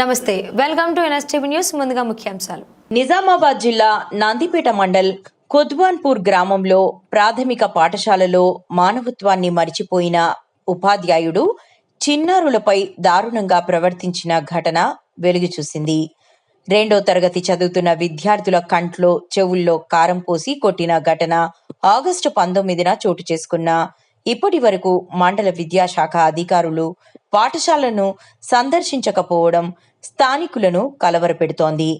నమస్తే welcome to NSTV news. ముందుగా ముఖ్యాంశాలు. నిజామాబాద్ జిల్లా నాందిపేట మండల్ కుద్వాన్పూర్ గ్రామంలో ప్రాథమిక పాఠశాలలో మానవత్వాన్ని మరిచిపోయిన ఉపాధ్యాయుడు చిన్నారులపై దారుణంగా ప్రవర్తించిన ఘటన వెలుగు చూసింది. రెండో తరగతి చదువుతున్న విద్యార్థుల కంట్లో చెవుల్లో కారం పోసి కొట్టిన ఘటన ఆగస్టు పంతొమ్మిదిన చోటు చేసుకున్న ఇప్పటి వరకు మండల విద్యాశాఖ అధికారులు పాఠశాలను సందర్శించకపోవడం స్థానికులను కలవరపెడుతోంది.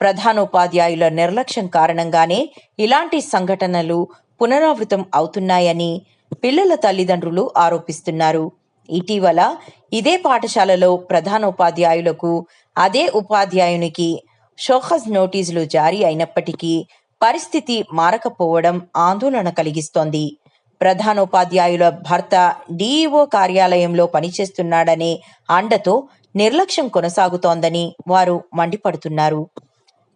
ప్రధానోపాధ్యాయుల నిర్లక్ష్యం కారణంగానే ఇలాంటి సంఘటనలు పునరావృతం అవుతున్నాయని పిల్లల తల్లిదండ్రులు ఆరోపిస్తున్నారు. ఇటీవల ఇదే పాఠశాలలో ప్రధానోపాధ్యాయులకు అదే ఉపాధ్యాయునికి షోహజ్ నోటీసులు జారీ అయినప్పటికీ పరిస్థితి మారకపోవడం ఆందోళన కలిగిస్తోంది. ప్రధానోపాధ్యాయుల భర్త డీఈఓ కార్యాలయంలో పనిచేస్తున్నాడనే అండతో నిర్లక్ష్యం కొనసాగుతోందని వారు మండిపడుతున్నారు.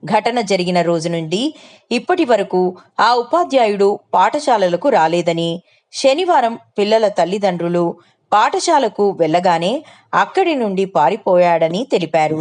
ఘటన జరిగిన రోజు నుండి ఇప్పటి వరకు ఆ ఉపాధ్యాయుడు పాఠశాలలకు రాలేదని శనివారం పిల్లల తల్లిదండ్రులు పాఠశాలకు వెళ్ళగానే అక్కడి నుండి పారిపోయాడని తెలిపారు.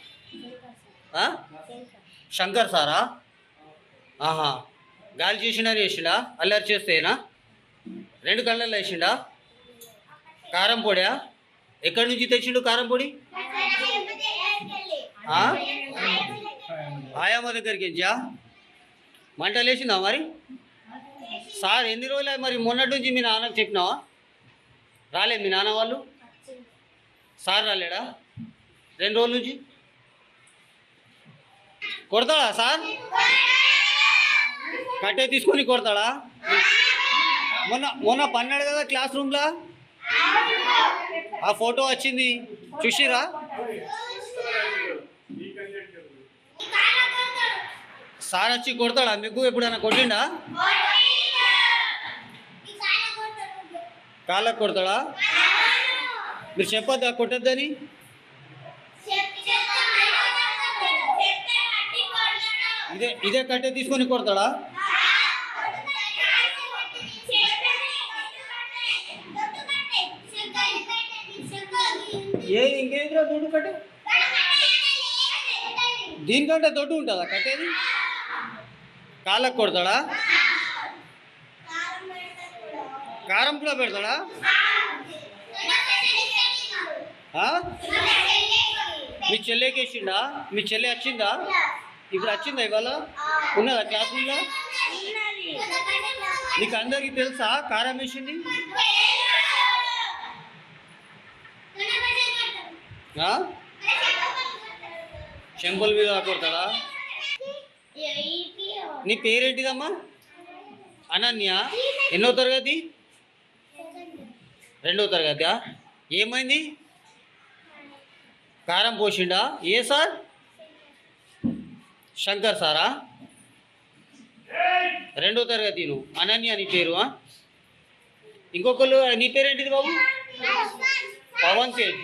శంకర్ సారా? ఆహా. గాలి చేసినా వేసిండా అల్లరి చేస్తేనా? రెండు కళ్ళల్లో వేసిండా? కారం పొడా ఎక్కడి నుంచి తెచ్చిండు కారం పొడి? ఆ? దగ్గరికి ఇచ్చా మంటలు వేసిందా మరి? సార్ ఎన్ని రోజులు మరి మొన్నటి నుంచి మీ నాన్నకు చెప్పినావా? రాలేదు మీ నాన్న వాళ్ళు? సార్ రాలేడా? రెండు రోజుల నుంచి? కొడతాడా సార్? కట్టే తీసుకొని కొడతాడా? మొన్న మొన్న పన్నాడు కదా క్లాస్ రూమ్లో? ఆ ఫోటో వచ్చింది. చూసిరా సార్ వచ్చి కొడతాడా? మీకు ఎప్పుడైనా కొట్టిండా? కాళ్ళకు కొడతాడా? మీరు చెప్పొద్దా కొట్టద్దని? ఇదే ఇదే కట్టే తీసుకొని కొడతాడా? ఏ ఇంకేదిరా దొడ్డు కట్టే? దీనికంటే దొడ్డు ఉంటుందా కట్టేది? కాళ్ళకు కొడతాడా? కారం కూడా పెడతాడా? మీ చెల్లెకి వేసిండా మీ చెల్లె వచ్చిందా? ఇప్పుడు వచ్చిందా ఇవాళ? ఉన్నదా క్లాస్ రూమ్లో నీకు అందరికీ తెలుసా? కారం వేసింది? ఆ? చెంపల మీద కొడతాడా? నీ పేరేంటిదమ్మా? అనన్య. ఎన్నో తరగతి? రెండో తరగతి ఏమైంది? కారం పోసిండా? ఏ సార్? శంకర్ సారా? రెండో తరగతి నువ్వు. అనన్య నీ పేరు? ఇంకొకళ్ళు నీ పేరేంటిది బాబు? పవన్ తేజ్